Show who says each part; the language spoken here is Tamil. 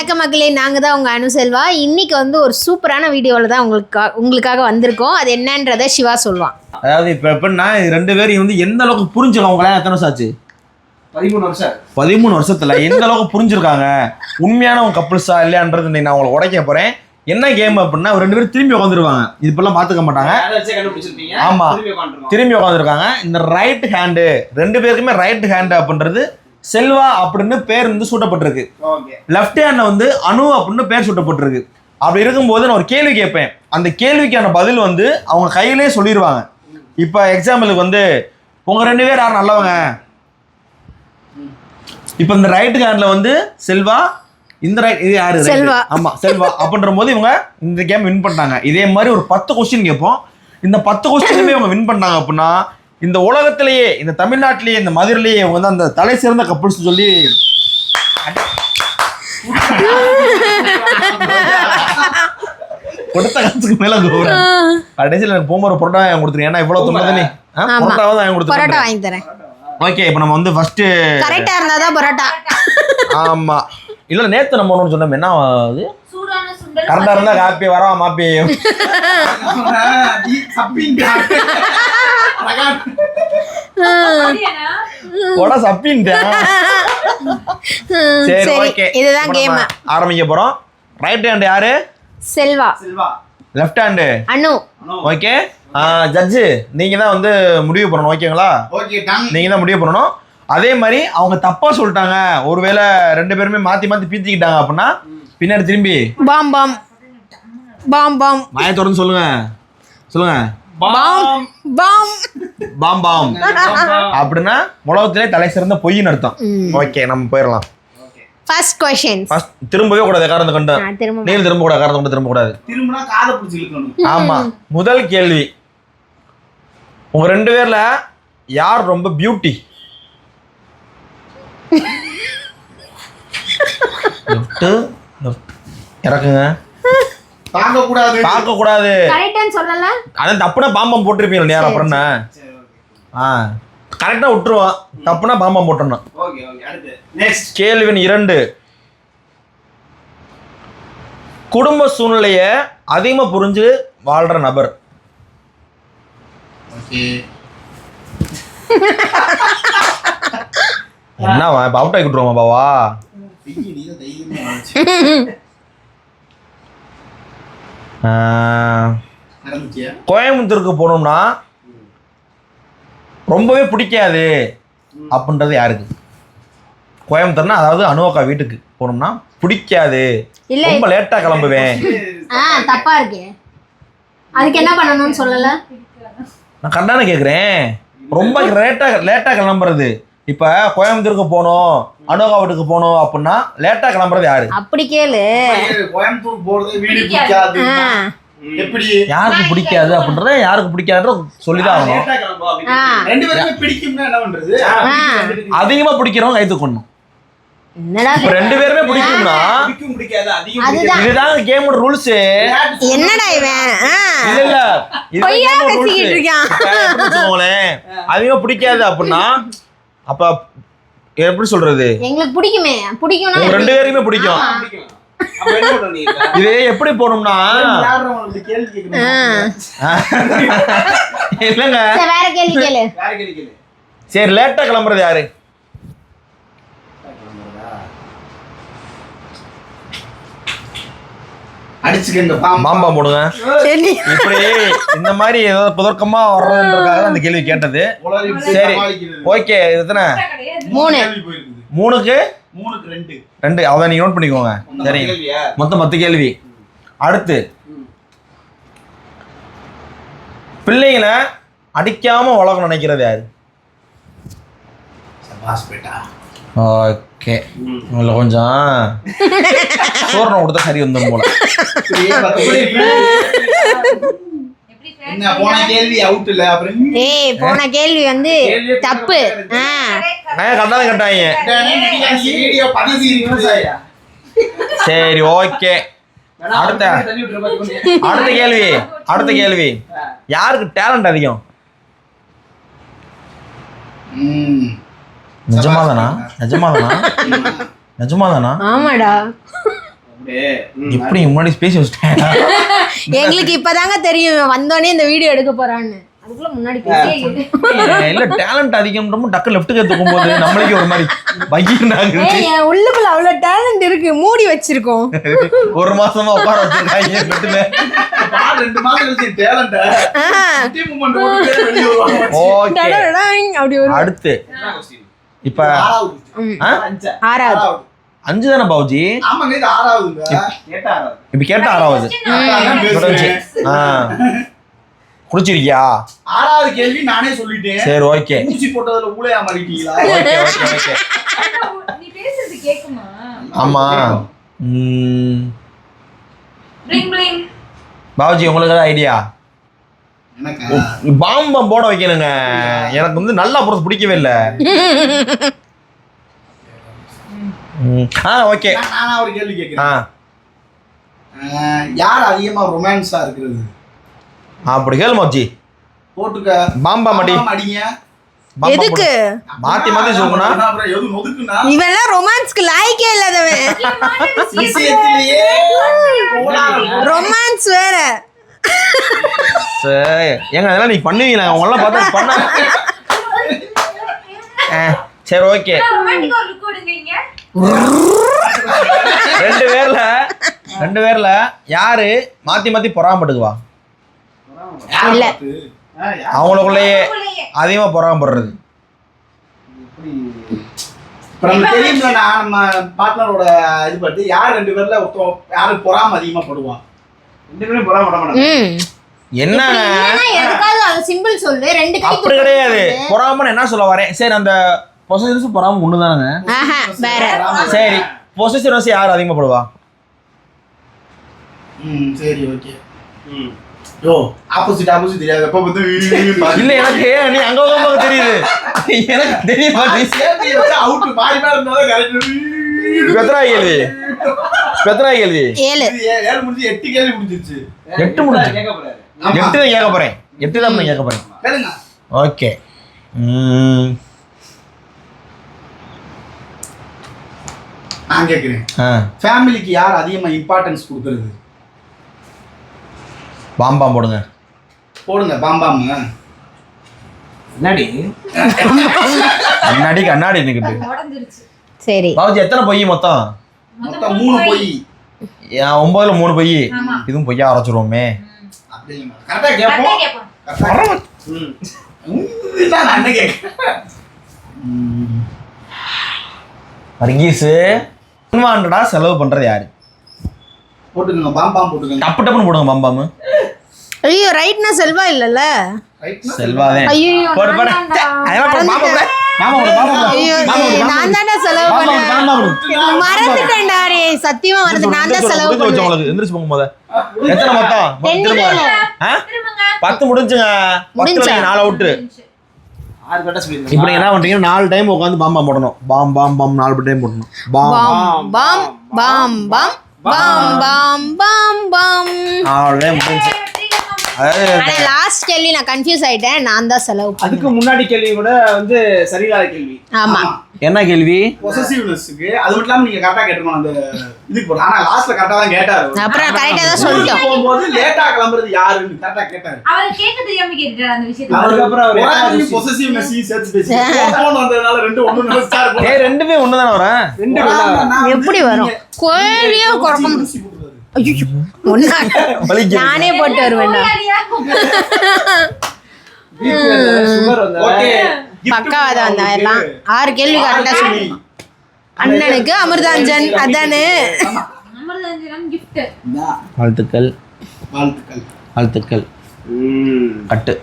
Speaker 1: வணக்கம் மக்களே நாங்கள் தான் உங்கள் அனுசெல்வா இன்னைக்கு வந்து ஒரு சூப்பரான வீடியோவில் தான் உங்களுக்கு உங்களுக்காக வந்திருக்கோம். அது என்னன்றதை சிவா சொல்லுவான்.
Speaker 2: அதாவது இப்போ எப்படின்னா இது ரெண்டு பேரும் வந்து எந்த அளவுக்கு புரிஞ்சுக்கலாம் உங்களா எத்தனை வருஷம் ஆச்சு?
Speaker 3: பதிமூணு வருஷம்
Speaker 2: பதிமூணு வருஷத்துல எந்த அளவுக்கு புரிஞ்சிருக்காங்க? உண்மையான உங்க கப்புள்ஸா இல்லையான்றது இன்னைக்கு நான் உங்களை உடைக்க போறேன். என்ன கேம் அப்படின்னா ரெண்டு பேரும் திரும்பி உட்காந்துருவாங்க இது இப்பெல்லாம் பாத்துக்க மாட்டாங்க.
Speaker 3: அதை வச்சே கண்டுபிடிச்சிருப்பீங்க.
Speaker 2: ஆமா.
Speaker 3: திரும்பி உட்காந்துருக்கோம்
Speaker 2: திரும்பி உட்காந்துருக்காங்க இந்த ரைட் ஹேண்டு ரெண்டு பேருக்குமே ரைட் ஹேண்டு அப்படின்றது செல்வா அப்படின்னு பேர் வந்து சூட்டப்பட்டிருக்கு.
Speaker 3: ஓகே.
Speaker 2: லெஃப்ட் ஹேண்ட்ல வந்து அனு அப்படின்னு பேர் சூட்டப்பட்டிருக்கு. அப்படி இருக்கும்போது நான் ஒரு கேள்வி கேட்பேன். அந்த கேள்விக்கான பதில் வந்து அவங்க கையிலே சொல்லிடுவாங்க இப்போ எக்ஸாம்பிளுக்கு வந்து உங்க ரெண்டு பேர் யார் நல்லவங்க? இப்போ இந்த ரைட் ஹேண்ட்ல வந்து செல்வா இந்த ரைட் இது யாரு?
Speaker 1: செல்வா.
Speaker 2: ஆமா செல்வா. அப்படின்ற போது இவங்க இந்த கேம் வின் பண்ணிட்டாங்க. இதே மாதிரி ஒரு பத்து கொஸ்டின் கேட்போம். இந்த பத்து கொஸ்டினுமே இவங்க வின் பண்ணாங்க அப்படின்னா இந்த உலகத்திலேயே இந்த தமிழ்நாட்டிலேயே இந்த மதுரையிலேயே வந்து அந்த தலை சிறந்த கப்புள்ஸ் சொல்லி கொடுத்த காசுக்கு மேல கடைசியில் எனக்கு போகும்போது புரோட்டா வாங்கி கொடுத்துருங்க ஏன்னா இவ்வளவு தொண்டது நீ
Speaker 1: ஆமா.
Speaker 2: புரோட்டாவை வாங்கி
Speaker 1: பரோட்டா
Speaker 2: கொடுத்துருக்கேன்
Speaker 1: வாங்கி தரேன்.
Speaker 2: ஓகே இப்போ நம்ம வந்து ஃபர்ஸ்ட்
Speaker 1: கரெக்டாக இருந்தால் தான் பரோட்டா.
Speaker 2: ஆமா. இல்ல நேத்து நம்ம ஒன்று சொன்னோம் என்ன அது? கரெக்டா இருந்தா காப்பி வரவா மாப்பி? கொடை சப்பின்ட்டேன் சரி
Speaker 1: சரி.
Speaker 2: ஓகே.
Speaker 1: இதுதான் கேம்
Speaker 2: ஆரம்பிக்க போறோம். ரைட் ஹேண்ட் யாரு?
Speaker 1: Selva.
Speaker 3: Selva.
Speaker 2: Left hand
Speaker 1: Anu.
Speaker 2: Okay judge நீங்க தான் வந்து முடிவு பண்ணணும் ஓகேங்களா
Speaker 3: ஓகே டன்
Speaker 2: நீங்க தான் முடிவு பண்ணணும். அதே மாதிரி அவங்க தப்பா சொல்லிட்டாங்க. ஒருவேளை ரெண்டு பேருமே மாத்தி மாத்தி பீத்திக்கிட்டாங்க அப்படின்னா பின்னாடி திரும்பி.
Speaker 1: பாம் பாம். பாம் பாம்.
Speaker 2: வாயை தொடர்ந்து சொல்லுங்க. சொல்லுங்க.
Speaker 1: பாம். பாம்.
Speaker 2: பாம். பாம் அப்படின்னா உலகத்திலே தலை சிறந்த பொய்ன்னு அர்த்தம். ஓகே நம்ம போயிடலாம்.
Speaker 1: ஃபர்ஸ்ட்
Speaker 2: ஃபர்ஸ்ட் திரும்பவே கூடாது காரணம் கண்டு நீங்க திரும்ப கூடாது காரணம் கொண்டு திரும்ப கூடாது
Speaker 3: திரும்பினா காதை பிடிச்சி இழுக்கணும்.
Speaker 2: ஆமா. முதல் கேள்வி. உங்க ரெண்டு பேர்ல யார் ரொம்ப பியூட்டி லெஃப்ட் லெஃப்ட் இறக்குங்க.
Speaker 3: தாங்க கூடாது
Speaker 1: சொல்லல?
Speaker 2: அதான் தப்புனா பாம்பம் போட்டிருப்பீங்க நேரம் அப்புறம் ஆ. கரெக்டா விட்டுருவான் தப்புனா பாம்பம் போட்டுடணும்.
Speaker 3: ஓகே ஓகே அடுத்து. நெக்ஸ்ட்
Speaker 2: கேள்வி எண் இரண்டு. குடும்ப சூழ்நிலைய அதிகமா புரிஞ்சு வாழ்ற நபர். என்னவா ஆகி விட்டுருவோமா பாவா
Speaker 3: நீ தான் தைரியமா ஆச்சு
Speaker 2: ஆஹ்,
Speaker 3: நடந்துச்சியா
Speaker 2: கோயம்புத்தூருக்கு போனோம்னா ரொம்பவே பிடிக்காது அப்படின்றது யாருக்கு? கோயம்புத்தூர்னா அதாவது அனுவக்கா வீட்டுக்கு போனோம்னா பிடிக்காது.
Speaker 1: இல்ல.
Speaker 2: ரொம்ப லேட்டா கிளம்புவேன்.
Speaker 1: ஆ தப்பா இருக்கு. அதுக்கு என்ன பண்ணணும்னு சொல்லல?
Speaker 2: நான் கரெக்டான கேட்குறேன் ரொம்ப லேட்டா லேட்டா கிளம்புறது. இப்ப கோயம்புத்தூருக்கு போகணும் அனுவக்கா வீட்டுக்கு போகணும் அப்படின்னா லேட்டா கிளம்புறது யாரு?
Speaker 1: அப்படி கேளு.
Speaker 3: கோயம்புத்தூர் போறது வீடு பிடிக்காது.
Speaker 2: யாருக்கு பிடிக்காது அப்படின்றத யாருக்கு பிடிக்காதுன்ற சொல்லிதான் ஆகணும்.
Speaker 3: லேட்டா கிளம்புவா அப்படி.
Speaker 1: ஆ.
Speaker 3: ரெண்டு பேருமே பிடிக்கும்னா என்ன பண்றது?
Speaker 2: அதிகமா பிடிக்கிறவங்க இப்ப ரெண்டு பேருமே பிடிக்கும்னா
Speaker 3: பிடிக்கும் பிடிக்காது அதிகம்
Speaker 1: அதுதான்.
Speaker 2: இதுதான் கேமோட ரூல்ஸ்
Speaker 1: என்னடா இவன்.
Speaker 2: இல்ல இல்ல. இது அதிகமா பிடிக்காது அப்படின்னா அப்ப எப்படி சொல்றது?
Speaker 1: எங்களுக்கு பிடிக்குமே. பிடிக்கும்னா
Speaker 2: ரெண்டு பேருக்குமே பிடிக்கும்? இது எப்படி போகணும்னா. இல்லைங்க.
Speaker 1: சரி, வேற கேள்வி கேளு.
Speaker 3: வேற கேள்வி கேளு.
Speaker 2: சரி லேட்டா கிளம்புறது யாரு?
Speaker 3: அடிச்சுக்க இந்த பாம்பு.
Speaker 2: போடுங்க
Speaker 1: சரி
Speaker 2: இப்படி இந்த மாதிரி ஏதாவது புதர்க்கமா வர்றதுன்றதுக்காக தான் இந்த கேள்வி கேட்டது சரி. ஓகே எத்தனை.
Speaker 1: மூணு.
Speaker 2: மூணுக்கு
Speaker 3: மூணுக்கு ரெண்டு.
Speaker 2: ரெண்டு அதை நீங்க நோட் பண்ணிக்கோங்க
Speaker 3: அந்த
Speaker 2: சரி? மொத்தம் பத்து கேள்வி அடுத்து பிள்ளைங்களை அடிக்காம வளர்க்க நினைக்கிறது யாரு. ஓகே இல்லை கொஞ்சம் சோரணை கொடுத்தா சரி வந்துடும் போல.
Speaker 1: ஏய் போன கேள்வி வந்து தப்பு.
Speaker 2: கரெக்டாக கட்டாங்க. சரி ஓகே அடுத்த. அடுத்த கேள்வி அடுத்த கேள்வி. யாருக்கு டேலண்ட் அதிகம்?
Speaker 3: ம்.
Speaker 2: நிஜமாதானா? நிஜமாதானா? நிஜமாதானா?
Speaker 1: ஆமாடா.
Speaker 2: எப்படி முன்னாடி பேசி வச்சிட்டேன்.
Speaker 1: எங்களுக்கு இப்பதாங்க தெரியும் வந்தோடனே இந்த வீடியோ எடுக்க போறான்னு.
Speaker 2: இல்ல டேலண்ட் அதிகம்ன்றமோ டக்கு லெஃப்ட் கை போது நம்மளுக்கே ஒரு மாதிரி பகிர்னாங்க
Speaker 1: உள்ளுக்குள்ள டேலண்ட் இருக்கு மூடி வச்சிருக்கோம்.
Speaker 2: ஒரு மாசமா உட்கார வச்சிருக்காங்க
Speaker 1: வீட்டுல. அப்படி ஒரு
Speaker 2: அடுத்து. இப்ப
Speaker 3: ஆறாவது? அஞ்சா?
Speaker 2: தானே பாவுஜி
Speaker 3: ஆமாங்க இது ஆறாவதுங்க. கேட்டா ஆறாவது.
Speaker 2: இப்ப கேட்ட ஆறாவது. குடிச்சிருக்கியா?
Speaker 3: ஆறாவது கேள்வி நானே சொல்லிட்டேன்.
Speaker 2: சரி ஓகே.
Speaker 3: ஊசி போட்டதுல ஊழையா மாறிட்டீங்களா
Speaker 2: ஓகே ஓகே ஓகே.
Speaker 4: நீ பேசுறது கேக்குமா?
Speaker 2: ஆமா. ம்,
Speaker 4: பிளிங் பிளிங்
Speaker 2: பாவுஜி உங்களுக்கு ஏதாவது ஐடியா பாம்பம் போட வைக்கணுங்க. எனக்கு வந்து நல்லா போறது பிடிக்கவே இல்லை. ஆ ஓகே.
Speaker 3: நான் ஒரு கேள்வி
Speaker 2: ஆ.
Speaker 3: கேட்கிறேன் யார் அதிகமா ரொமான்ஸா இருக்கிறது?
Speaker 2: அப்படி கேளு மாச்சி.
Speaker 3: போட்டுக்க.
Speaker 2: பாம்பா மடி.
Speaker 3: பாம்பா அடிங்க
Speaker 1: எதுக்கு.
Speaker 2: மாத்தி மாத்தி
Speaker 3: நொதுக்குனா
Speaker 1: இவெல்லாம் ரொமான்ஸ்க்கு லாய்க்கே இல்லாதவன். ரொமான்ஸ் வேற.
Speaker 2: சரி. ஏங்க அதெல்லாம் நீ பண்ணுவீங்களா? உங்களெல்லாம் பார்த்தா பண்ண. ஆ, சரி ஓகே. ரெண்டு பேர்ல ரெண்டு பேர்ல யாரு மாத்தி மாத்தி பொறாமப்பட்டுக்குவா
Speaker 3: யாரை
Speaker 1: இல்ல.
Speaker 2: அவங்களுக்குள்ளேயே. அதிகமா பொறாமப்படுறது.
Speaker 3: தெரியும்ல நான் நம்ம பார்ட்னரோட இது பத்தி. யார் ரெண்டு பேர்ல ஒருத்தன் யாரு பொறாம அதிகமா படுவா?
Speaker 2: என்ன?
Speaker 1: சிம்பிள் சொல்லு. ரெண்டு கை
Speaker 2: அப்படி கிடையாது. பொறாமன்னு என்ன சொல்ல வரேன்? சரி அந்த பொசசிவ்ஸ் பொறாம
Speaker 1: ஆஹா வேற.
Speaker 2: சரி பொசசிவ்னஸ் யார் அதிகமா படுவா
Speaker 3: ம் சரி ஓகே. ம். யோ ஆப்போசிட் ஆப்போசிட் தெரியாது. எப்ப வந்து
Speaker 2: இல்ல எனக்கு நீ அங்க போக தெரியுது. எனக்கு தெரிய மாட்டேங்குது
Speaker 3: அவுட் மாறி மாறி இருந்தாலும் கரெக்ட்
Speaker 2: பெத்ரா கேள்வி பெத்ரா கேள்வி?
Speaker 1: ஏழு.
Speaker 3: ஏழு முடிஞ்சு எட்டு கேள்வி முடிஞ்சிருச்சு.
Speaker 2: எட்டு முடிஞ்சு. எட்டு தான் கேட்க போறேன். எட்டு தான் கேட்க போறேன். ஓகே.
Speaker 3: நான் கேக்குறேன்
Speaker 2: ஆ.
Speaker 3: ஃபேமிலிக்கு யார் அதிகமா இம்பார்ட்டன்ஸ் கொடுக்கறது?
Speaker 2: பாம்பாம் போடுங்க.
Speaker 3: போடுங்க பாம்பாம்
Speaker 2: கண்ணாடி கண்ணாடி நிக்குது.
Speaker 4: உடஞ்சிருச்சு.
Speaker 1: சரி.
Speaker 2: பாபுஜி எத்தனை பொய் மொத்தம்?
Speaker 3: மொத்தம் மூணு பொய்.
Speaker 2: என் ஒன்பதுல மூணு பொய். இதுவும் பொய்யா அரைச்சிருவோமே வர்கீஸு ஹனுமான்டா செலவு பண்றது யாரு?
Speaker 3: போட்டுக்கோங்க
Speaker 2: டப்புன்னு போடுங்க பாம்
Speaker 1: ஐயோ ரைட்னா செல்வா இல்லல்ல? செல்வாவே
Speaker 2: போடு
Speaker 1: செலவு மறந்துட்டேன்டா ரே சத்தியமா மறந்து நான் தான் செலவு
Speaker 2: எந்திரிச்சு வச்சு
Speaker 1: பண்ணேன்.
Speaker 2: உங்களுக்கு, எந்திரிச்சு போங்க முத. எத்தனை மொத்தம்.
Speaker 1: ரெண்டு
Speaker 2: திரும்ப.
Speaker 1: தானே.
Speaker 2: ஆ?
Speaker 4: திரும்புங்க
Speaker 2: பத்து முடிஞ்சுங்க. பத்துல நாலு அவுட்டு இப்போ என்ன பண்றீங்க? நாலு டைம் உட்காந்து பாம்பா போடணும். பாம் பாம் பாம் நாலு டைம் போடணும். பாம்
Speaker 1: பாம் பாம் பாம் பாம் பாம் பாம் பாம்
Speaker 2: நாலு டைம் முடிஞ்சு.
Speaker 1: ஆனா லாஸ்ட் கேள்வி நான் கன்ஃபியூஸ் ஆயிட்டேன் நான் தான் செலவு
Speaker 5: அதுக்கு முன்னாடி கேள்வி கூட வந்து சரியில்லாத கேள்வி
Speaker 1: ஆமா
Speaker 2: என்ன கேள்வி
Speaker 3: பொசசிவ்னஸ்க்கு அது மட்டும் இல்லாம நீங்க கரெக்டா கேட்டுக்கணும் அந்த இதுக்கு போறோம் ஆனா லாஸ்ட்ல கரெக்டா தான் கேட்டாரு
Speaker 1: அப்புறம் கரெக்டா தான் சொல்லிட்டோம்
Speaker 3: போகும்போது லேட்டா கிளம்புறது யாருன்னு கரெக்டா கேட்டாரு
Speaker 4: அவர் கேட்க தெரியாம கேட்டாரு அந்த விஷயத்துல
Speaker 5: அதுக்கப்புறம் அவர் எட்டாவது விஷயம்.
Speaker 3: பொசசிவ்னஸ் சேர்த்து பேசி போன் வந்ததனால ரெண்டு ஒண்ணு நினைச்சாரு
Speaker 2: ஏய் ரெண்டுமே ஒண்ணு தான வரேன்
Speaker 5: ரெண்டு
Speaker 1: எப்படி வரும் கோழியே குறக்கும் ஐயோ ஒன்னா. நானே போட்டு வருவேன்டா.
Speaker 5: வீட்டுல சுகர் வந்தா
Speaker 3: ஓகே
Speaker 1: பக்காவாதான் அந்த எல்லாம் ஆறு கேள்வி கரெக்டா சொல்லி. அண்ணனுக்கு அமிர்தாஞ்சன் அதானே.
Speaker 2: வாழ்த்துக்கள்.
Speaker 3: வாழ்த்துக்கள்.
Speaker 2: வாழ்த்துக்கள். கட்டு.